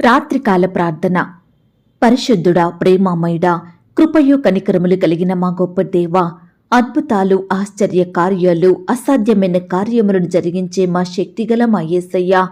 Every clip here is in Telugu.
రాత్రికాల ప్రార్థన. పరిశుద్ధుడా ప్రేమామయుడా కృపయు కనికరములు కలిగిన మా గొప్ప దేవ అద్భుతాలు ఆశ్చర్య కార్యాలు అసాధ్యమైన కార్యములను జరిగించే మా శక్తిగల మా ఏసయ్య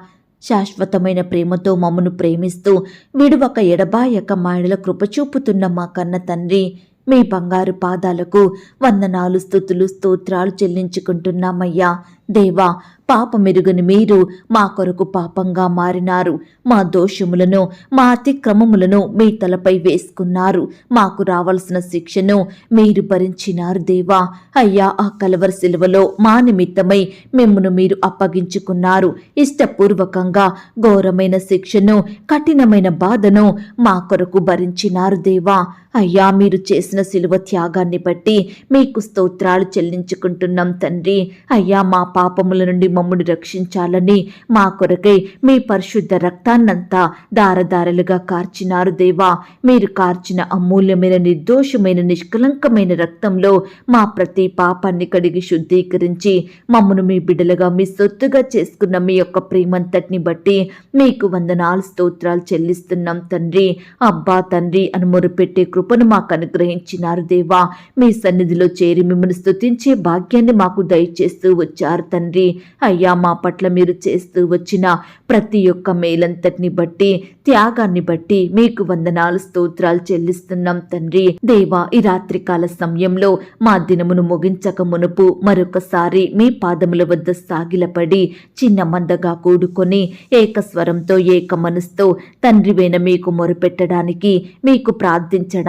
శాశ్వతమైన ప్రేమతో మమ్మను ప్రేమిస్తూ విడువక ఎడబాయక మాయల కృప చూపుతున్న మా కన్న తండ్రి మీ బంగారు పాదాలకు వందనాలు స్థుతులు స్తోత్రాలు చెల్లించుకుంటున్నామయ్యా. దేవా పాపమెరుగని మీరు మా కొరకు పాపంగా మారినారు. మా దోషములను మా అతిక్రమములను మీ తలపై వేసుకున్నారు. మాకు రావలసిన శిక్షను మీరు భరించినారు దేవా. అయ్యా ఆ కలవర శిలువలో మా నిమిత్తమై మిమ్మను మీరు అప్పగించుకున్నారు. ఇష్టపూర్వకంగా ఘోరమైన శిక్షను కఠినమైన బాధను మా కొరకు భరించినారు దేవా. అయ్యా మీరు చేసిన శిలువ త్యాగాన్ని బట్టి మీకు స్తోత్రాలు చెల్లించుకుంటున్నాం తండ్రి. అయ్యా మా పాపముల నుండి మమ్మల్ని రక్షించాలని మా కొరకై మీ పరిశుద్ధ రక్తాన్నంతా దారదారలుగా కార్చినారు దేవా. మీరు కార్చిన అమూల్యమైన నిర్దోషమైన నిష్కలంకమైన రక్తంలో మా ప్రతి పాపాన్ని కడిగి శుద్ధీకరించి మమ్మను మీ బిడ్డలుగా మీ సొత్తుగా చేసుకున్న మీ యొక్క ప్రేమంతటిని బట్టి మీకు వందనాలు స్తోత్రాలు చెల్లిస్తున్నాం తండ్రి. అబ్బా తండ్రి అని మొరుపెట్టే కృపను మాకు అనుగ్రహించినారు దేవా. మీ సన్నిధిలో చేరి మిమ్మల్ని స్తుతించే భాగ్యాన్ని మాకు దయచేస్తూ వచ్చారు తండ్రి. అయ్యా మా పట్ల మీరు చేస్తూ వచ్చిన ప్రతి ఒక్క మేలంతటిని బట్టి త్యాగాన్ని బట్టి మీకు వందనాలు స్తోత్రాలు చెల్లిస్తున్నాం తండ్రి. దేవా ఈ రాత్రికాల సమయంలో మా దినమును ముగించక మునుపు మరొకసారి మీ పాదముల వద్ద సాగిలపడి చిన్న మందగా కూడుకొని ఏకస్వరంతో ఏక మనసుతో తండ్రివైన మీకు మొరుపెట్టడానికి మీకు ప్రార్థించడానికి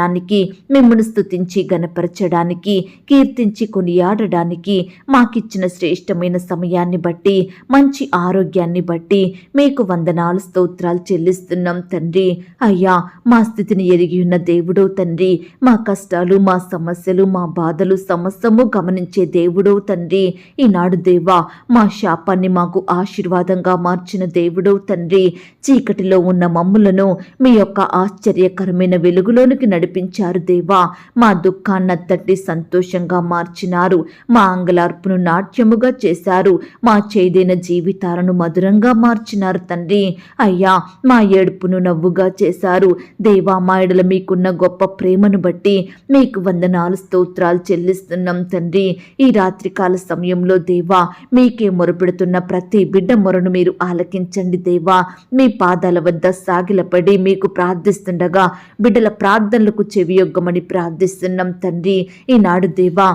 మిమ్మల్ని స్థుతించి గనపరచడానికి కీర్తించి కొనియాడడానికి మాకిచ్చిన శ్రేష్టమైన సమయాన్ని బట్టి మంచి ఆరోగ్యాన్ని బట్టి మీకు వందనాలు స్తోత్రాలు చెల్లిస్తున్నాం తండ్రి. అయ్యా మా స్థితిని ఎరిగి ఉన్న దేవుడో తండ్రి మా కష్టాలు మా సమస్యలు మా బాధలు సమస్తము గమనించే దేవుడో తండ్రి. ఈనాడు దేవా మా శాపాన్ని మాకు ఆశీర్వాదంగా మార్చిన దేవుడో తండ్రి. చీకటిలో ఉన్న మమ్ములను మీ యొక్క ఆశ్చర్యకరమైన వెలుగులోనికి నడిపించారు దేవా. మా దుఃఖాన్నంతటి సంతోషంగా మార్చినారు. మా అంగలార్పును నాట్యముగా చేశారు. మా చేదైన జీవితాలను మధురంగా మార్చినారు తండ్రి. అయ్యా మా ఏడుపును నవ్వుగా చేశారు. దేవా మా ఎడల మీకున్న గొప్ప ప్రేమను బట్టి మీకు వందనాలు స్తోత్రాలు చెల్లిస్తున్నాం తండ్రి. ఈ రాత్రికాల సమయంలో దేవా మీకే మొరపెడుతున్న ప్రతి బిడ్డ మొరను మీరు ఆలకించండి దేవా. మీ పాదాల వద్ద సాగిలపడి మీకు ప్రార్థిస్తుండగా బిడ్డల ప్రార్థనలు ప్రార్థనలకు చెవియొగ్గమని ప్రార్థిస్తున్నాం తండ్రి. ఈనాడు దేవా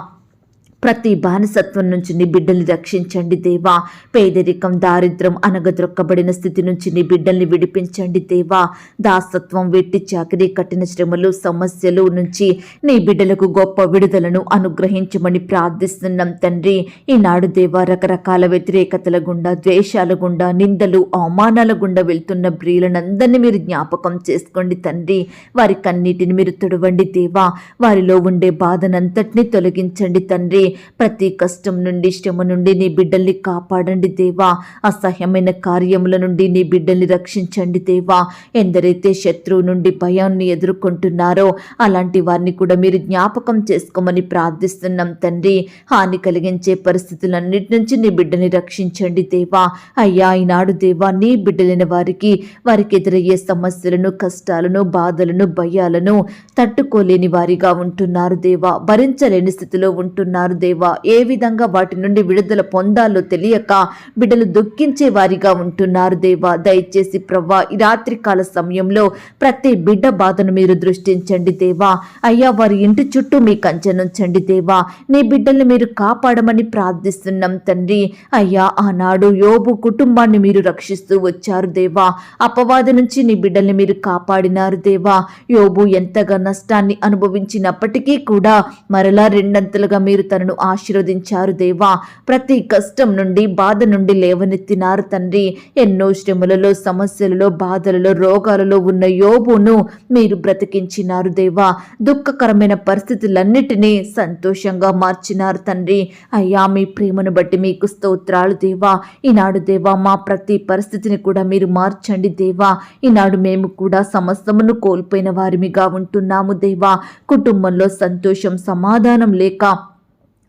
ప్రతి బానిసత్వం నుంచి నీ బిడ్డల్ని రక్షించండి దేవా. పేదరికం దారిద్రం అనగదొక్కబడిన స్థితి నుంచి నీ బిడ్డల్ని విడిపించండి దేవా. దాసత్వం వెట్టి చాకరీ కఠిన శ్రమలు సమస్యలు నుంచి నీ బిడ్డలకు గొప్ప విడుదలను అనుగ్రహించమని ప్రార్థిస్తున్నాం తండ్రి. ఈనాడు దేవా రకరకాల వ్యతిరేకతల గుండా ద్వేషాల గుండా నిందలు అవమానాల గుండా వెళ్తున్న ప్రియులనందరినీ మీరు జ్ఞాపకం చేసుకోండి తండ్రి. వారి కన్నీటిని మీరు తుడవండి దేవా. వారిలో ఉండే బాధనంతటినీ తొలగించండి తండ్రి. ప్రతి కష్టం నుండి శ్రమ నుండి నీ బిడ్డల్ని కాపాడండి దేవా. అసహ్యమైన కార్యముల నుండి నీ బిడ్డల్ని రక్షించండి దేవా. ఎందరైతే శత్రువు నుండి భయాన్ని ఎదుర్కొంటున్నారో అలాంటి వారిని కూడా మీరు జ్ఞాపకం చేసుకోమని ప్రార్థిస్తున్నాం తండ్రి. హాని కలిగించే పరిస్థితులన్నిటి నుంచి నీ బిడ్డని రక్షించండి దేవా. అయ్యా ఈనాడు దేవా నీ బిడ్డలైన వారికి వారికి ఎదురయ్యే సమస్యలను కష్టాలను బాధలను భయాలను తట్టుకోలేని వారిగా ఉంటున్నారు దేవా. భరించలేని స్థితిలో ఉంటున్నారు దేవా ఏ విధంగా వాటి నుండి విడుదల పొందాలో తెలియక బిడ్డలు దుఃఖించే వారిగా ఉంటున్నారు దేవా. దయచేసి ప్రవ్వా ఈ రాత్రికాల సమయంలో ప్రతి బిడ్డ బాధను మీరు దృష్టించండి దేవా. అయ్యా వారి ఇంటి చుట్టూ మీ కంచెనుంచండి దేవా. నీ బిడ్డల్ని మీరు కాపాడమని ప్రార్థిస్తున్నాం తండ్రి. అయ్యా ఆనాడు యోబు కుటుంబాన్ని మీరు రక్షిస్తూ వచ్చారు దేవా. అపవాద నుంచి నీ బిడ్డల్ని మీరు కాపాడినారు దేవా. యోబు ఎంతగా నష్టాన్ని అనుభవించినప్పటికీ కూడా మరలా రెండంతలుగా మీరు తనను ఆశీర్వదించారు దేవా. ప్రతి కష్టం నుండి బాధ నుండి లేవనెత్తినారు తండ్రి. ఎన్నో శ్రమలలో సమస్యలలో బాధలలో రోగాలలో ఉన్న యోబును మీరు బ్రతికించినారు దేవా. దుఃఖకరమైన పరిస్థితులన్నిటినీ సంతోషంగా మార్చినారు తండ్రి. అయ్యా మీ ప్రేమను బట్టి మీకు స్తోత్రాలు దేవా. ఈనాడు దేవా మా ప్రతి పరిస్థితిని కూడా మీరు మార్చండి దేవా. ఈనాడు మేము కూడా సమస్తమును కోల్పోయిన వారిమిగా ఉంటున్నాము దేవా. కుటుంబంలో సంతోషం సమాధానం లేక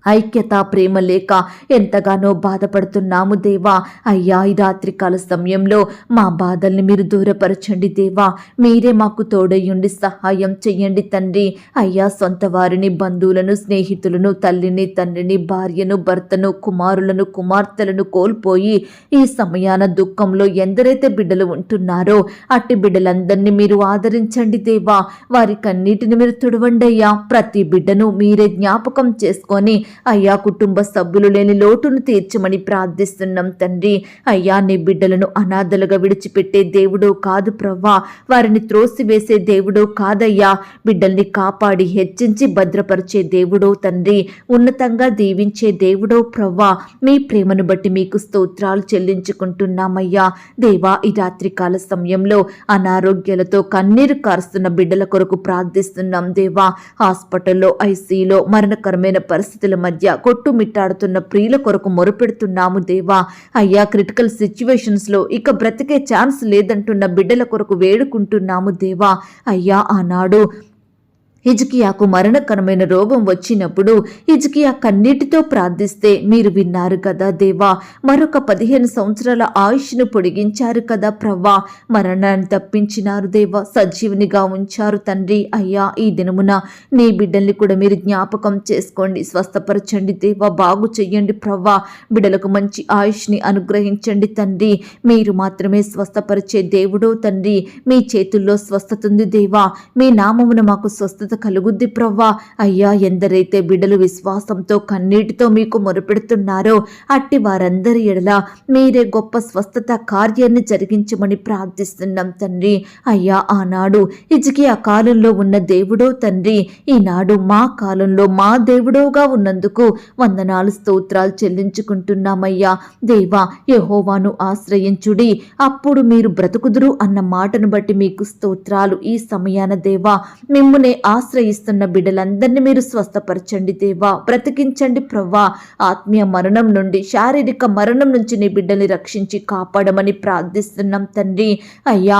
ఐక్యత ప్రేమ లేక ఎంతగానో బాధపడుతున్నాము దేవా. అయ్యా ఈ రాత్రికాల సమయంలో మా బాధల్ని మీరు దూరపరచండి దేవా. మీరే మాకు తోడయ్యుండి సహాయం చెయ్యండి తండ్రి. అయ్యా సొంత వారిని బంధువులను స్నేహితులను తల్లిని తండ్రిని భార్యను భర్తను కుమారులను కుమార్తెలను కోల్పోయి ఈ సమయాన దుఃఖంలో ఎందరైతే బిడ్డలు ఉంటున్నారో అట్టి బిడ్డలందరినీ మీరు ఆదరించండి దేవా. వారి కన్నీటిని మీరు తుడవండి అయ్యా ప్రతి బిడ్డను మీరే జ్ఞాపకం చేసుకొని అయ్యా కుటుంబ సభ్యులు లేని లోటును తీర్చమని ప్రార్థిస్తున్నాం తండ్రి. అయ్యా నీ బిడ్డలను అనాథలుగా విడిచిపెట్టే దేవుడో కాదు ప్రవ్వా. వారిని త్రోసివేసే దేవుడో కాదయ్యా. బిడ్డల్ని కాపాడి హెచ్చించి భద్రపరిచే దేవుడో తండ్రి. ఉన్నతంగా దీవించే దేవుడో ప్రవ్వా. మీ ప్రేమను బట్టి మీకు స్తోత్రాలు చెల్లించుకుంటున్నామయ్యా. దేవా ఈ రాత్రికాల సమయంలో అనారోగ్యాలతో కన్నీరు కారుస్తున్న బిడ్డల కొరకు ప్రార్థిస్తున్నాం దేవా. హాస్పిటల్లో ఐసీలో మరణకరమైన పరిస్థితుల మధ్య కొట్టుమిట్టాడుతున్న ప్రియుల కొరకు మొరుపెడుతున్నాము దేవా. అయ్యా క్రిటికల్ సిచ్యువేషన్స్లో ఇక బ్రతికే ఛాన్స్ లేదంటున్న బిడ్డల కొరకు వేడుకుంటున్నాము దేవా. అయ్యా ఆనాడు హిజ్కియాకు మరణకరమైన రోగం వచ్చినప్పుడు హిజ్కియా కన్నీటితో ప్రార్థిస్తే మీరు విన్నారు కదా దేవా. మరొక పదిహేను సంవత్సరాల ఆయుష్ను పొడిగించారు కదా ప్రవ్వా. మరణాన్ని తప్పించినారు దేవా. సజీవునిగా ఉంచారు తండ్రి. అయ్యా ఈ దినమున నీ బిడ్డల్ని కూడా మీరు జ్ఞాపకం చేసుకోండి. స్వస్థపరచండి దేవా. బాగు చెయ్యండి ప్రవ్వా. బిడ్డలకు మంచి ఆయుష్ని అనుగ్రహించండి తండ్రి. మీరు మాత్రమే స్వస్థపరిచే దేవుడో తండ్రి. మీ చేతుల్లో స్వస్థత ఉంది దేవా. మీ నామమున మాకు స్వస్థత కలుగుద్ది ప్రవ్వా. అయ్యా ఎందరైతే బిడ్డలు విశ్వాసంతో కన్నీటితో మీకు మొరపెడుతున్నారో అట్టి వారందరి ఎడల మీరే గొప్ప స్వస్థత కార్యాన్ని జరిగించమని ప్రార్థిస్తున్నాం తండ్రి. అయ్యా ఆనాడు ఇజికి ఆ కాలంలో ఉన్న దేవుడో తండ్రి ఈనాడు మా కాలంలో మా దేవుడోగా ఉన్నందుకు వందనాలు స్తోత్రాలు చెల్లించుకుంటున్నామయ్యా. దేవా యహోవాను ఆశ్రయించుడి. అప్పుడు మీరు బ్రతుకుదురు అన్న మాటను బట్టి మీకు స్తోత్రాలు ఈ సమయాన దేవా. మిమ్మునే ఆశ్రయిస్తున్న బిడ్డలందరినీ మీరు స్వస్థపరచండి దేవా. బ్రతికించండి ప్రవ్వా. ఆత్మీయ మరణం నుండి శారీరక మరణం నుంచి నీ బిడ్డల్ని రక్షించి కాపాడమని ప్రార్థిస్తున్నాం తండ్రి. అయ్యా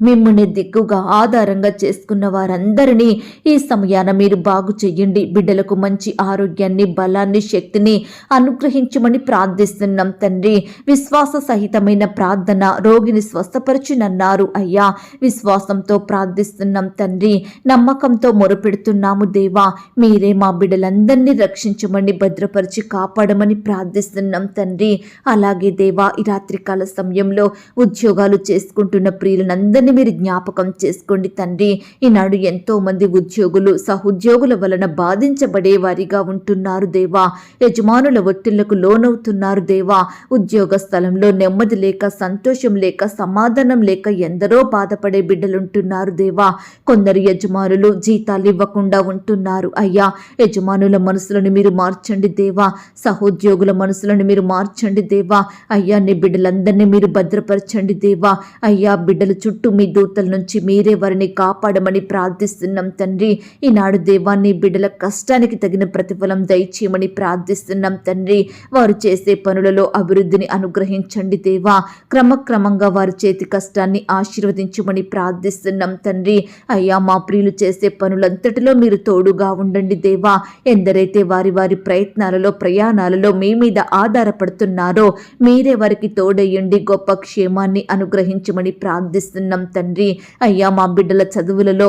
మిమ్మల్ని దిక్కుగా ఆధారంగా చేసుకున్న వారందరినీ ఈ సమయాన మీరు బాగు చెయ్యండి. బిడ్డలకు మంచి ఆరోగ్యాన్ని బలాన్ని శక్తిని అనుగ్రహించమని ప్రార్థిస్తున్నాం తండ్రి. విశ్వాస సహితమైన ప్రార్థన రోగిని స్వస్థపరచునన్నారు. అయ్యా విశ్వాసంతో ప్రార్థిస్తున్నాం తండ్రి. నమ్మకంతో మొరపెడుతున్నాము దేవా. మీరే మా బిడ్డలందరినీ రక్షించమని భద్రపరిచి కాపాడమని ప్రార్థిస్తున్నాం తండ్రి. అలాగే దేవా ఈ రాత్రికాల సమయంలో ఉద్యోగాలు చేసుకుంటున్న ప్రియులందరినీ మీరు జ్ఞాపకం చేసుకోండి తండ్రి. ఈనాడు ఎంతో మంది ఉద్యోగులు సహోద్యోగుల వలన బాధించబడే వారిగా ఉంటున్నారు దేవా. యజమానుల ఒత్తిళ్ళకు లోనవుతున్నారు దేవా. ఉద్యోగ స్థలంలో నెమ్మది లేక సంతోషం లేక సమాధానం లేక ఎందరో బాధపడే బిడ్డలుంటున్నారు దేవా. కొందరు యజమానులు జీతాలు ఇవ్వకుండా ఉంటున్నారు. అయ్యా యజమానుల మనసులను మీరు మార్చండి దేవా. సహోద్యోగుల మనసులను మీరు మార్చండి దేవా. అయ్యా నీ బిడ్డలందరినీ మీరు భద్రపరచండి దేవా. అయ్యా బిడ్డల చుట్టూ మీ దూతల నుంచి మీరే వారిని కాపాడమని ప్రార్థిస్తున్నాం తండ్రి. ఈనాడు దేవాన్ని బిడ్డల కష్టానికి తగిన ప్రతిఫలం దయచేయమని ప్రార్థిస్తున్నాం తండ్రి. వారు చేసే పనులలో అభివృద్ధిని అనుగ్రహించండి దేవా. క్రమక్రమంగా వారి చేతి కష్టాన్ని ఆశీర్వదించమని ప్రార్థిస్తున్నాం తండ్రి. అయ్యా మా ప్రియులు చేసే పనులంతటిలో మీరు తోడుగా ఉండండి దేవా. ఎందరైతే వారి వారి ప్రయత్నాలలో ప్రయాణాలలో మీ మీద ఆధారపడుతున్నారో మీరే వారికి తోడయ్యండి గొప్ప క్షేమాన్ని అనుగ్రహించమని ప్రార్థిస్తున్నాం తండ్రి. అయ్యా మా బిడ్డల చదువులలో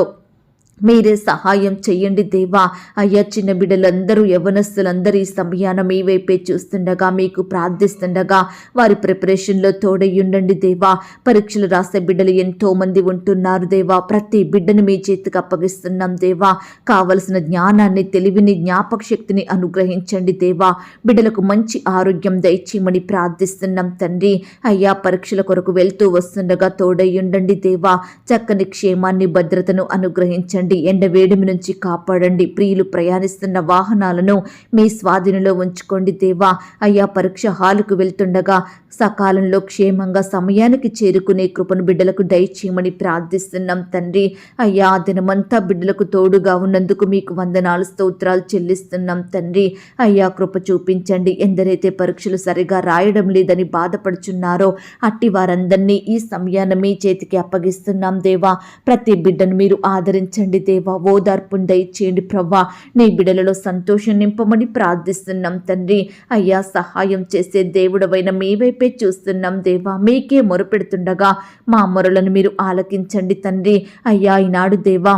మీరే సహాయం చెయ్యండి దేవా. అయ్యా చిన్న బిడ్డలందరూ యవనస్తులందరూ ఈ సమయాన మీ వైపే చూస్తుండగా మీకు ప్రార్థిస్తుండగా వారి ప్రిపరేషన్లో తోడయ్యుండండి దేవా. పరీక్షలు రాసే బిడ్డలు ఎంతో మంది ఉంటున్నారు దేవా. ప్రతి బిడ్డను మీ చేతికి అప్పగిస్తున్నాం దేవా. కావలసిన జ్ఞానాన్ని తెలివిని జ్ఞాపక శక్తిని అనుగ్రహించండి దేవా. బిడ్డలకు మంచి ఆరోగ్యం దయచేయమని ప్రార్థిస్తున్నాం తండ్రి. అయ్యా పరీక్షల కొరకు వెళ్తూ వస్తుండగా తోడయ్యుండండి దేవా. చక్కని క్షేమాన్ని భద్రతను అనుగ్రహించండి ఎండ వేడిమి నుంచి కాపాడండి. ప్రియులు ప్రయాణిస్తున్న వాహనాలను మీ స్వాధీనంలో ఉంచుకోండి దేవా. అయ్యా పరీక్ష హాలుకు వెళ్తుండగా సకాలంలో క్షేమంగా సమయానికి చేరుకునే కృపను బిడ్డలకు దయచేయమని ప్రార్థిస్తున్నాం తండ్రి. అయ్యా దినమంతా బిడ్డలకు తోడుగా ఉన్నందుకు మీకు వందనాలు స్తోత్రాలు చెల్లిస్తున్నాం తండ్రి. అయ్యా కృప చూపించండి. ఎందరైతే పరీక్షలు సరిగా రాయడం లేదని బాధపడుచున్నారో అట్టి వారందరినీ ఈ సమయాన్ని మీ చేతికి అప్పగిస్తున్నాం దేవా. ప్రతి బిడ్డను మీరు ఆదరించండి తండ్రి దేవా ఓదార్పును దయచేయండి ప్రవ్వా. నీ బిడలలో సంతోషం నింపమని ప్రార్థిస్తున్నాం తండ్రి. అయ్యా సహాయం చేసే దేవుడవైన మీ వైపే చూస్తున్నాం దేవా. మీకే మొరపెడుతుండగా మా మొరలను మీరు ఆలకించండి తండ్రి. అయ్యా ఈనాడు దేవా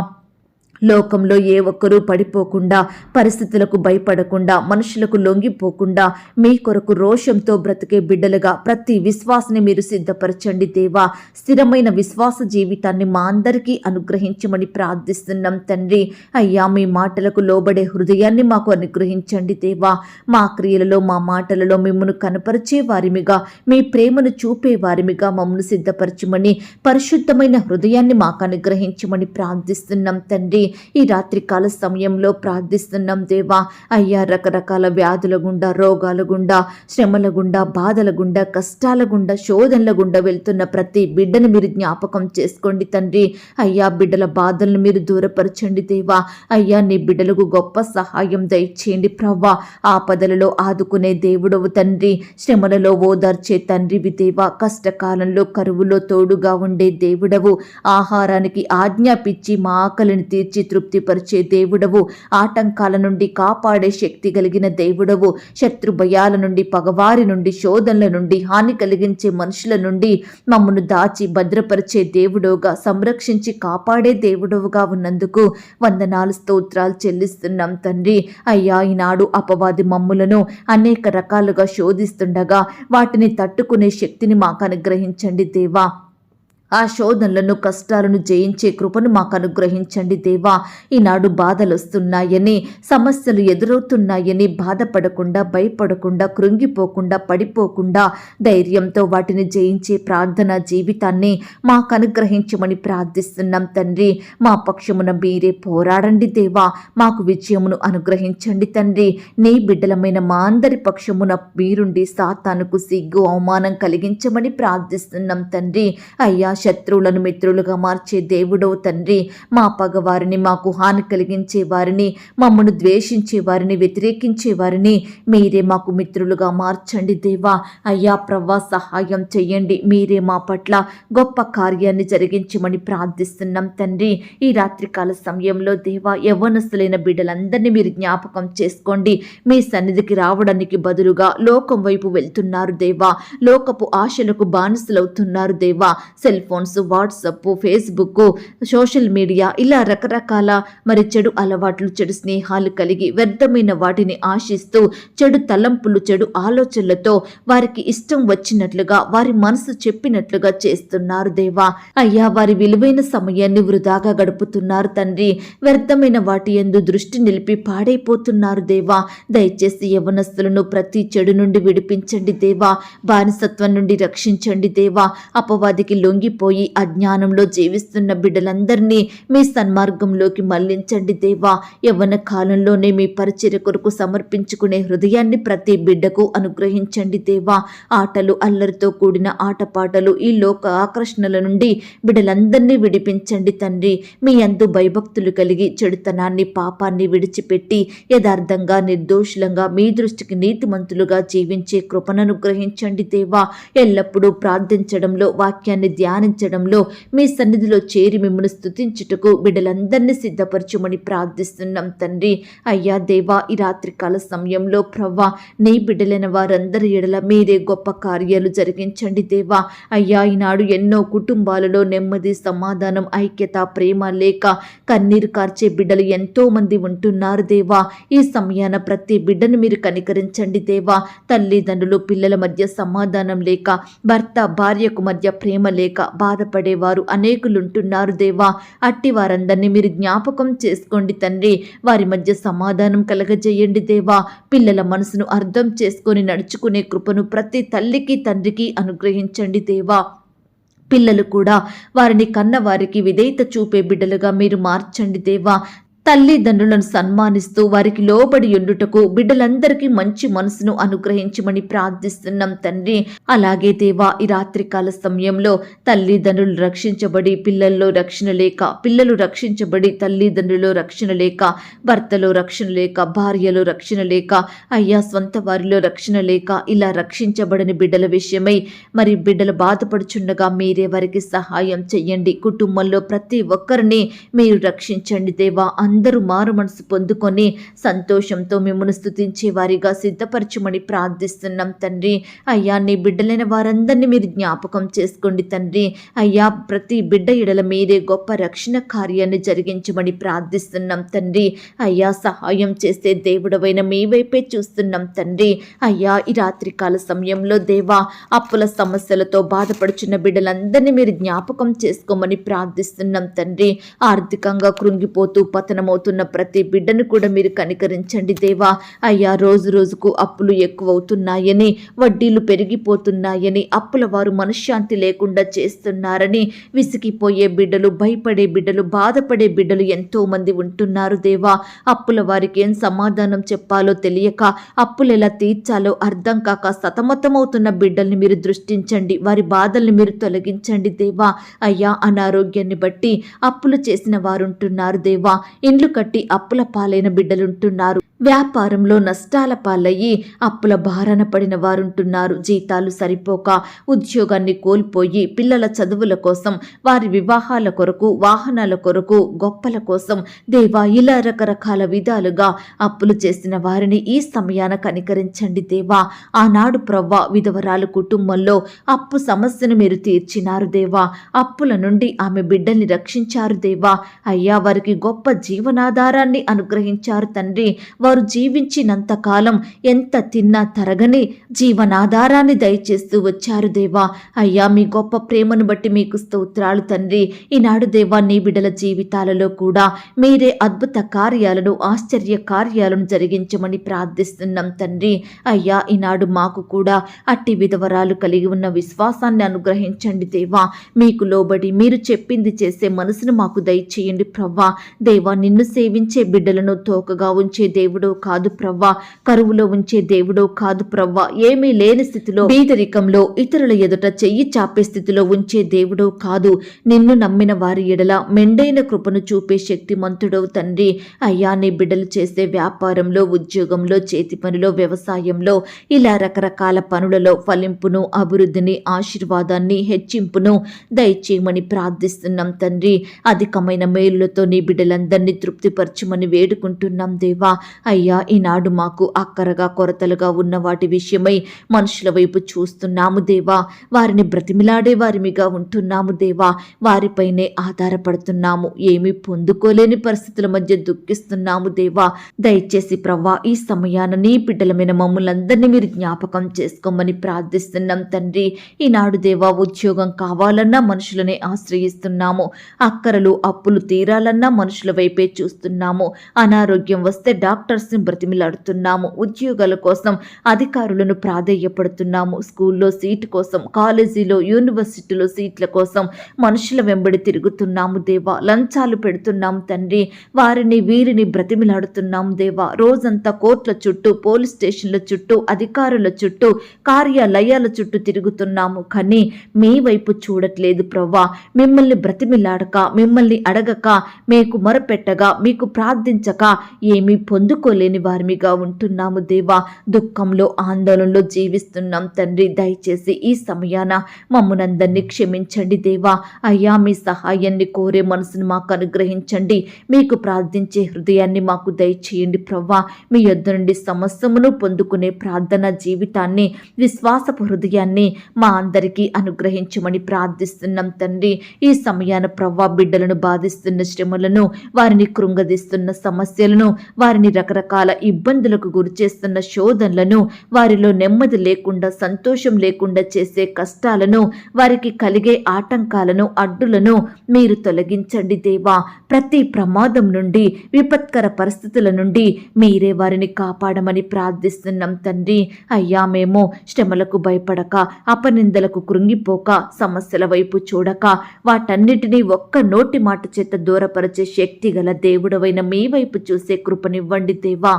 లోకంలో ఏ ఒక్కరూ పడిపోకుండా పరిస్థితులకు భయపడకుండా మనుషులకు లొంగిపోకుండా మీ కొరకు రోషంతో బ్రతికే బిడ్డలుగా ప్రతి విశ్వాసని మీరు సిద్ధపరచండి దేవా. స్థిరమైన విశ్వాస జీవితాన్ని మా అందరికీ అనుగ్రహించమని ప్రార్థిస్తున్నాం తండ్రి. అయ్యా మీ మాటలకు లోబడే హృదయాన్ని మాకు అనుగ్రహించండి దేవా. మా క్రియలలో మా మాటలలో మిమ్మను కనపరిచే వారిమిగా మీ ప్రేమను చూపే వారిమిగా మమ్మల్ని సిద్ధపరచమని పరిశుద్ధమైన హృదయాన్ని మాకు అనుగ్రహించమని ప్రార్థిస్తున్నాం తండ్రి. ఈ రాత్రికాల సమయంలో ప్రార్థిస్తున్నాం దేవా. అయ్యా రకరకాల వ్యాధుల గుండా రోగాల గుండా శ్రమల గుండా బాధల గుండా కష్టాల గుండా శోధనల గుండా వెళ్తున్న ప్రతి బిడ్డను మీరు జ్ఞాపకం చేసుకోండి తండ్రి. అయ్యా బిడ్డల బాధలను మీరు దూరపరచండి దేవా. అయ్యా నీ బిడ్డలకు గొప్ప సహాయం దయచేయండి ప్రవ్వా. ఆపదలలో ఆదుకునే దేవుడవు తండ్రి. శ్రమలలో ఓదార్చే తండ్రివి దేవా. కష్టకాలంలో కరువులో తోడుగా ఉండే దేవుడవు. ఆహారానికి ఆజ్ఞాపించి మా ఆకలిని తీర్చి తృప్తిపరిచే దేవుడవు. ఆటంకాల నుండి కాపాడే శక్తి కలిగిన దేవుడవు. శత్రు భయాల నుండి పగవారి నుండి శోధనల నుండి హాని కలిగించే మనుషుల నుండి మమ్మను దాచి భద్రపరిచే దేవుడుగా సంరక్షించి కాపాడే దేవుడవుగా ఉన్నందుకు వందనాలు స్తోత్రాలు చెల్లిస్తున్నాం తండ్రి. అయ్యా ఈనాడు అపవాది మమ్ములను అనేక రకాలుగా శోధిస్తుండగా వాటిని తట్టుకునే శక్తిని మాకు అనుగ్రహించండి దేవా. ఆ శోధనలను కష్టాలను జయించే కృపను మాకు అనుగ్రహించండి దేవా. ఈనాడు బాధలొస్తున్నాయని సమస్యలు ఎదురవుతున్నాయని బాధపడకుండా భయపడకుండా కృంగిపోకుండా పడిపోకుండా ధైర్యంతో వాటిని జయించే ప్రార్థన జీవితాన్ని మాకు అనుగ్రహించమని ప్రార్థిస్తున్నాం తండ్రి. మా పక్షమున మీరే పోరాడండి దేవా. మాకు విజయమును అనుగ్రహించండి తండ్రి. నీ బిడ్డలమైన మా అందరి పక్షమున మీరుండి సాతానుకు సిగ్గు అవమానం కలిగించమని ప్రార్థిస్తున్నాం తండ్రి. అయ్యా శత్రువులను మిత్రులుగా మార్చే దేవుడవు తండ్రి. మా పగవారిని మాకు హాని కలిగించే వారిని మమ్మను ద్వేషించే వారిని వ్యతిరేకించే వారిని మీరే మాకు మిత్రులుగా మార్చండి దేవా. అయ్యా ప్రవ్వా సహాయం చెయ్యండి మీరే మా పట్ల గొప్ప కార్యాన్ని జరిగించమని ప్రార్థిస్తున్నాం తండ్రి. ఈ రాత్రికాల సమయంలో దేవా యవ్వనస్తులైన బిడ్డలందరినీ మీరు జ్ఞాపకం చేసుకోండి. మీ సన్నిధికి రావడానికి బదులుగా లోకం వైపు వెళ్తున్నారు దేవా. లోకపు ఆశలకు బానిసలవుతున్నారు దేవా. Cell phones WhatsApp Facebook social media ఇలా రకరకాల మరి చెడు అలవాట్లు చెడు స్నేహాలు కలిగి వ్యర్థమైన వాటిని ఆశిస్తూ చెడు తలంపులు చెడు ఆలోచనలతో వారికి ఇష్టం వచ్చినట్లుగా వారి మనసు చెప్పినట్లుగా చేస్తున్నారు దేవా. అయ్యా వారి విలువైన సమయాన్ని వృధాగా గడుపుతున్నారు తండ్రి. వ్యర్థమైన వాటి ఎందు దృష్టి నిలిపి పాడైపోతున్నారు దేవా. దయచేసి యవనస్తులను ప్రతి చెడు నుండి విడిపించండి దేవా. బానిసత్వం నుండి రక్షించండి దేవా. అపవాదికి లొంగిపోయి అజ్ఞానంలో జీవిస్తున్న బిడ్డలందరినీ మీ సన్మార్గంలోకి మళ్ళించండి దేవా. యవ్వన కాలంలోనే మీ పరిచర్య కొరకు సమర్పించుకునే హృదయాన్ని ప్రతి బిడ్డకు అనుగ్రహించండి దేవా. ఆటలు అల్లరితో కూడిన ఆటపాటలు ఈ లోక ఆకర్షణల నుండి బిడ్డలందరినీ విడిపించండి తండ్రి. మీ అందు భయభక్తులు కలిగి చెడుతనాన్ని పాపాన్ని విడిచిపెట్టి యథార్థంగా నిర్దోషులంగా మీ దృష్టికి నీతిమంతులుగా జీవించే కృపను అనుగ్రహించండి దేవా. ఎల్లప్పుడూ ప్రార్థించడంలో వాక్యాన్ని ధ్యానించడంలో మీ సన్నిధిలో చేరి మిమ్మల్ని స్థుతించుటకు బిడ్డలందరినీ సిద్ధపరచమని ప్రార్థిస్తున్నాం తండ్రి. అయ్యా దేవా ఈ రాత్రికాల సమయంలో ప్రవ్వా నీ బిడ్డలైన వారందరి ఎడల మీరే గొప్ప కార్యాలు జరిగించండి దేవా. అయ్యా ఈనాడు ఎన్నో కుటుంబాలలో నెమ్మది సమాధానం ఐక్యత ప్రేమ లేక కన్నీరు కార్చే బిడ్డలు ఎంతో మంది ఉంటున్నారు దేవా. ఈ సమయాన ప్రతి బిడ్డను మీరు కనికరించండి దేవా. తల్లిదండ్రులు పిల్లల మధ్య సమాధానం లేక భర్త భార్యకు మధ్య ప్రేమ లేక బాధపడేవారు అనేకులుంటున్నారు దేవా. అట్టి వారందరినీ మీరు జ్ఞాపకం చేసుకోండి తండ్రి. వారి మధ్య సమాధానం కలగజేయండి దేవా. పిల్లల మనసును అర్థం చేసుకొని నడుచుకునే కృపను ప్రతి తల్లికి తండ్రికి అనుగ్రహించండి దేవా. పిల్లలు కూడా వారిని కన్న వారికి విధేయత చూపే బిడ్డలుగా మీరు మార్చండి దేవా. తల్లిదండ్రులను సన్మానిస్తూ వారికి లోబడి ఉండుటకు బిడ్డలందరికీ మంచి మనసును అనుగ్రహించమని ప్రార్థిస్తున్నాం తండ్రి. అలాగే దేవా ఈ రాత్రికాల సమయంలో తల్లిదండ్రులు రక్షించబడి పిల్లల్లో రక్షణ లేక పిల్లలు రక్షించబడి తల్లిదండ్రులు రక్షణ లేక భర్తలో రక్షణ లేక భార్యలో రక్షణ లేక అయ్యా స్వంత వారిలో రక్షణ లేక ఇలా రక్షించబడని బిడ్డల విషయమై మరి బిడ్డలు బాధపడుచుండగా మీరే వారికి సహాయం చెయ్యండి. కుటుంబంలో ప్రతి ఒక్కరిని మీరు రక్షించండి దేవా. అందరూ మారు మనసు పొందుకొని సంతోషంతో మిమ్మల్ని స్థుతించే వారిగా సిద్ధపరచమని ప్రార్థిస్తున్నాం తండ్రి. అయ్యా నీ బిడ్డలైన వారందరినీ మీరు జ్ఞాపకం చేసుకోండి తండ్రి. అయ్యా ప్రతి బిడ్డ ఇడల మీరే గొప్ప రక్షణ కార్యాన్ని జరిగించమని ప్రార్థిస్తున్నాం తండ్రి. అయ్యా సహాయం చేసే దేవుడవైన మీ వైపే చూస్తున్నాం తండ్రి. అయ్యా ఈ రాత్రికాల సమయంలో దేవా అప్పుల సమస్యలతో బాధపడుచున్న బిడ్డలందరినీ మీరు జ్ఞాపకం చేసుకోమని ప్రార్థిస్తున్నాం తండ్రి. ఆర్థికంగా కృంగిపోతూ పతనం పతనమవుతున్న ప్రతి బిడ్డను కూడా మీరు కనికరించండి దేవా. అయ్యా రోజు రోజుకు అప్పులు ఎక్కువవుతున్నాయని వడ్డీలు పెరిగిపోతున్నాయని అప్పుల వారు మనశ్శాంతి లేకుండా చేస్తున్నారని విసిగిపోయే బిడ్డలు భయపడే బిడ్డలు బాధపడే బిడ్డలు ఎంతో మంది ఉంటున్నారు దేవా. అప్పుల వారికి ఏం సమాధానం చెప్పాలో తెలియక అప్పులు ఎలా తీర్చాలో అర్థం కాక సతమతమవుతున్న బిడ్డల్ని మీరు దృష్టించండి వారి బాధల్ని మీరు తొలగించండి దేవా. అయ్యా అనారోగ్యాన్ని బట్టి అప్పులు చేసిన వారు ఉంటున్నారు దేవా. ఇండ్లు కట్టి అప్పుల పాలైన బిడ్డలుంటున్నారు. వ్యాపారంలో నష్టాల పాలయ్యి అప్పుల భారన పడిన వారుంటున్నారు. జీతాలు సరిపోక ఉద్యోగాన్ని కోల్పోయి పిల్లల చదువుల కోసం వారి వివాహాల కొరకు వాహనాల కొరకు గొప్పల కోసం దేవా ఇలా రకరకాల విధాలుగా అప్పులు చేసిన వారిని ఈ సమయాన కనికరించండి దేవా. ఆనాడు ప్రవ్వ విధవరాలు కుటుంబంలో అప్పు సమస్యను మీరు తీర్చినారు దేవా. అప్పుల నుండి ఆమె బిడ్డల్ని రక్షించారు దేవా. అయ్యా వారికి గొప్ప జీవనాధారాన్ని అనుగ్రహించారు తండ్రి. వారు జీవించినంత కాలం ఎంత తిన్నా తరగని జీవనాధారాన్ని దయచేస్తూ వచ్చారు దేవా. అయ్యా మీ గొప్ప ప్రేమను బట్టి మీకు స్తోత్రాలు తండ్రి. ఈనాడు దేవా నీ బిడ్డల జీవితాలలో కూడా మీరే అద్భుత కార్యాలను ఆశ్చర్య కార్యాలను జరిగించమని ప్రార్థిస్తున్నాం తండ్రి. అయ్యా ఈనాడు మాకు కూడా అట్టి విధవరాలు కలిగి ఉన్న విశ్వాసాన్ని అనుగ్రహించండి దేవా. మీకు లోబడి మీరు చెప్పింది చేసే మనసును మాకు దయచేయండి ప్రవ్వా. దేవా నిన్ను సేవించే బిడ్డలను తోకగా ఉంచే దేవు కాదు ప్రవ్వా. కరువులో ఉంచే దేవుడో కాదు ప్రవ్వా. ఏమీ లేని స్థితిలో బీదరికంలో ఇతరుల ఎదుట చెయ్యి చాపే స్థితిలో ఉంచే దేవుడో కాదు. నిన్ను నమ్మిన వారి ఎడల మెండైన కృపను చూపే శక్తిమంతుడవు తండ్రి. అయ్యా నీ బిడ్డలు చేసే వ్యాపారంలో ఉద్యోగంలో చేతి పనిలో వ్యవసాయంలో ఇలా రకరకాల పనులలో ఫలింపును అభివృద్ధిని ఆశీర్వాదాన్ని హెచ్చింపును దయచేయమని ప్రార్థిస్తున్నాం తండ్రి. అధికమైన మేలులతో నీ బిడ్డలందరినీ తృప్తిపరచమని వేడుకుంటున్నాం దేవా. అయ్యా ఈనాడు మాకు అక్కరగా కొరతలుగా ఉన్న వాటి విషయమై మనుషుల వైపు చూస్తున్నాము దేవా. వారిని బ్రతిమిలాడే వారిమిగా ఉంటున్నాము దేవా. వారిపైనే ఆధారపడుతున్నాము. ఏమీ పొందుకోలేని పరిస్థితుల మధ్య దుఃఖిస్తున్నాము దేవా. దయచేసి ప్రవ్వా ఈ సమయాన నీ బిడ్డలమైన మమ్మల్ందరినీ మీరు జ్ఞాపకం చేసుకోమని ప్రార్థిస్తున్నాం తండ్రి. ఈనాడు దేవా ఉద్యోగం కావాలన్నా మనుషులనే ఆశ్రయిస్తున్నాము. అక్కరలు అప్పులు తీరాలన్నా మనుషుల వైపే చూస్తున్నాము. అనారోగ్యం వస్తే డాక్టర్ డాక్టర్స్ని బ్రతిమిలాడుతున్నాము. ఉద్యోగాల కోసం అధికారులను ప్రాధేయపడుతున్నాము. స్కూల్లో సీటు కోసం కాలేజీలో యూనివర్సిటీలో సీట్ల కోసం మనుషుల వెంబడి తిరుగుతున్నాము దేవా. లంచాలు పెడుతున్నాము తండ్రి. వారిని వీరిని బ్రతిమిలాడుతున్నాము దేవా. రోజంతా కోర్టుల చుట్టూ పోలీస్ స్టేషన్ల చుట్టూ అధికారుల చుట్టూ కార్యాలయాల చుట్టూ తిరుగుతున్నాము. కానీ మీ వైపు చూడట్లేదు ప్రవ్వా. మిమ్మల్ని బ్రతిమిలాడక మిమ్మల్ని అడగక మీకు మొరపెట్టగా మీకు ప్రార్థించక ఏమీ పొందుకు పొందుకోలేని వారిమిగా ఉంటున్నాము దేవా. దుఃఖంలో ఆందోళనలో జీవిస్తున్నాం తండ్రి. దయచేసి ఈ సమయాన మమ్మునందరినీ క్షమించండి దేవా. అయ్యా మీ సహాయాన్ని కోరే మనసును మాకు అనుగ్రహించండి. మీకు ప్రార్థించే హృదయాన్ని మాకు దయచేయండి ప్రవ్వా. మీ యొద్ద నుండి సమస్యమును పొందుకునే ప్రార్థన జీవితాన్ని విశ్వాసపు హృదయాన్ని మా అందరికీ అనుగ్రహించమని ప్రార్థిస్తున్నాం తండ్రి. ఈ సమయాన ప్రవ్వా బిడ్డలను బాధిస్తున్న శ్రమలను వారిని కృంగదీస్తున్న సమస్యలను వారిని రక రకరకాల ఇబ్బందులకు గురిచేస్తున్న శోధనలను వారిలో నెమ్మది లేకుండా సంతోషం లేకుండా చేసే కష్టాలను వారికి కలిగే ఆటంకాలను అడ్డులను మీరు తొలగించండి దేవా. ప్రతి ప్రమాదం నుండి విపత్కర పరిస్థితుల నుండి మీరే వారిని కాపాడమని ప్రార్థిస్తున్నాం తండ్రి. అయ్యా మేము శ్రమలకు భయపడక అపనిందలకు కృంగిపోక సమస్యల వైపు చూడక వాటన్నిటినీ ఒక్క నోటి మాట చేత దూరపరిచే శక్తి గల దేవుడవైన మీ వైపు చూసే కృపనివ్వండి దేవా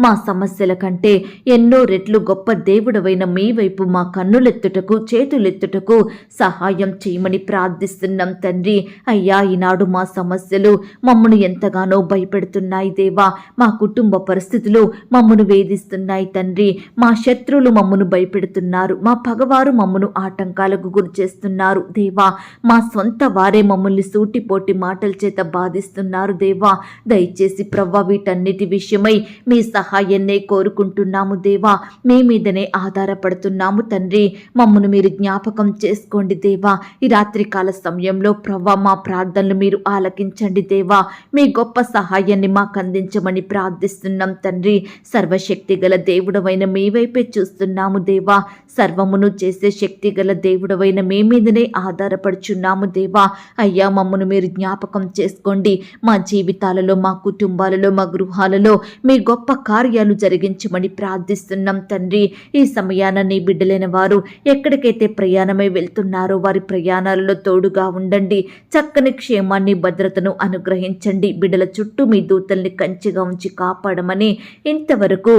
మా సమస్యల కంటే ఎన్నో రెట్లు గొప్ప దేవుడవైన మీ వైపు మా కన్నులెత్తుటకు చేతులెత్తుటకు సహాయం చేయమని ప్రార్థిస్తున్నాం తండ్రి. అయ్యా ఈనాడు మా సమస్యలు మమ్మను ఎంతగానో భయపెడుతున్నాయి దేవా. మా కుటుంబ పరిస్థితులు మమ్మను వేధిస్తున్నాయి తండ్రి. మా శత్రువులు మమ్మను భయపెడుతున్నారు. మా పగవారు మమ్మను ఆటంకాలకు గురి చేస్తున్నారు దేవా. మా సొంత వారే మమ్మల్ని సూటిపోటి మాటల చేత బాధిస్తున్నారు దేవా. దయచేసి ప్రవ్వ వీటన్నిటి విషయమై మీ సహాయాన్నే కోరుకుంటున్నాము దేవా. మీ మీదనే ఆధారపడుతున్నాము తండ్రి. మమ్మను మీరు జ్ఞాపకం చేసుకోండి దేవా. ఈ రాత్రికాల సమయంలో ప్రవ్వ మా ప్రార్థనలు మీరు ఆలకించండి దేవా. మీ గొప్ప సహాయాన్ని మాకు అందించమని ప్రార్థిస్తున్నాం తండ్రి. సర్వశక్తి గల దేవుడవైన మీ వైపే చూస్తున్నాము దేవా. సర్వమును చేసే శక్తి గల దేవుడవైన మీ మీదనే ఆధారపడుచున్నాము దేవా. అయ్యా మమ్మను మీరు జ్ఞాపకం చేసుకోండి. మా జీవితాలలో మా కుటుంబాలలో మా గృహాలలో మీ గొప్ప కార్యాలు జరిగించమని ప్రార్థిస్తున్నాం తండ్రి. ఈ సమయాన నీ బిడ్డలైన వారు ఎక్కడికైతే ప్రయాణమై వెళ్తున్నారో వారి ప్రయాణాలలో తోడుగా ఉండండి. చక్కని క్షేమాన్ని భద్రతను అనుగ్రహించండి. బిడ్డల చుట్టూ మీ దూతల్ని కంచిగా ఉంచి కాపాడమని ఇంతవరకు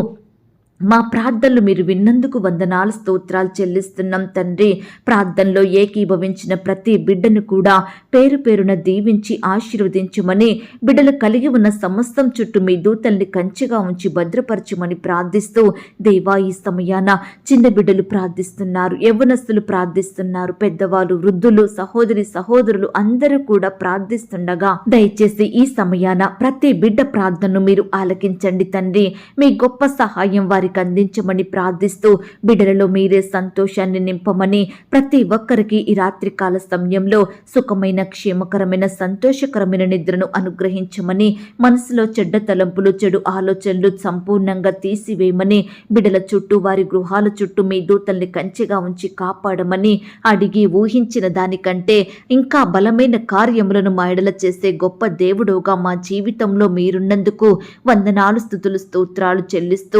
మా ప్రార్థనలు మీరు విన్నందుకు వందనాలు స్తోత్రాలు చెల్లిస్తున్నాం తండ్రి. ప్రార్థనలో ఏకీభవించిన ప్రతి బిడ్డను కూడా పేరు పేరున దీవించి ఆశీర్వదించమని బిడ్డలు కలిగి ఉన్న సమస్తం చుట్టూ మీ దూతల్ని కంచిగా ఉంచి భద్రపరచమని ప్రార్థిస్తూ దేవా ఈ సమయాన చిన్న బిడ్డలు ప్రార్థిస్తున్నారు యవ్వనస్తులు ప్రార్థిస్తున్నారు పెద్దవాళ్ళు వృద్ధులు సహోదరి సహోదరులు అందరూ కూడా ప్రార్థిస్తుండగా దయచేసి ఈ సమయాన ప్రతి బిడ్డ ప్రార్థనను మీరు ఆలకించండి తండ్రి. మీ గొప్ప సహాయం వారికి అందించమని ప్రార్థిస్తూ బిడ్డలలో మీరే సంతోషాన్ని నింపమని ప్రతి ఒక్కరికి ఈ రాత్రికాల సమయంలో సుఖమైన క్షేమకరమైన సంతోషకరమైన నిద్రను అనుగ్రహించమని మనసులో చెడ్డ తలంపులు చెడు ఆలోచనలు సంపూర్ణంగా తీసివేయమని బిడల చుట్టూ వారి గృహాల చుట్టూ మీ దూతల్ని కంచెగా ఉంచి కాపాడమని అడిగి ఊహించిన దానికంటే ఇంకా బలమైన కార్యములను మాయడల చేసే గొప్ప దేవుడుగా మా జీవితంలో మీరున్నందుకు వందనాలు స్థుతులు స్తోత్రాలు చెల్లిస్తూ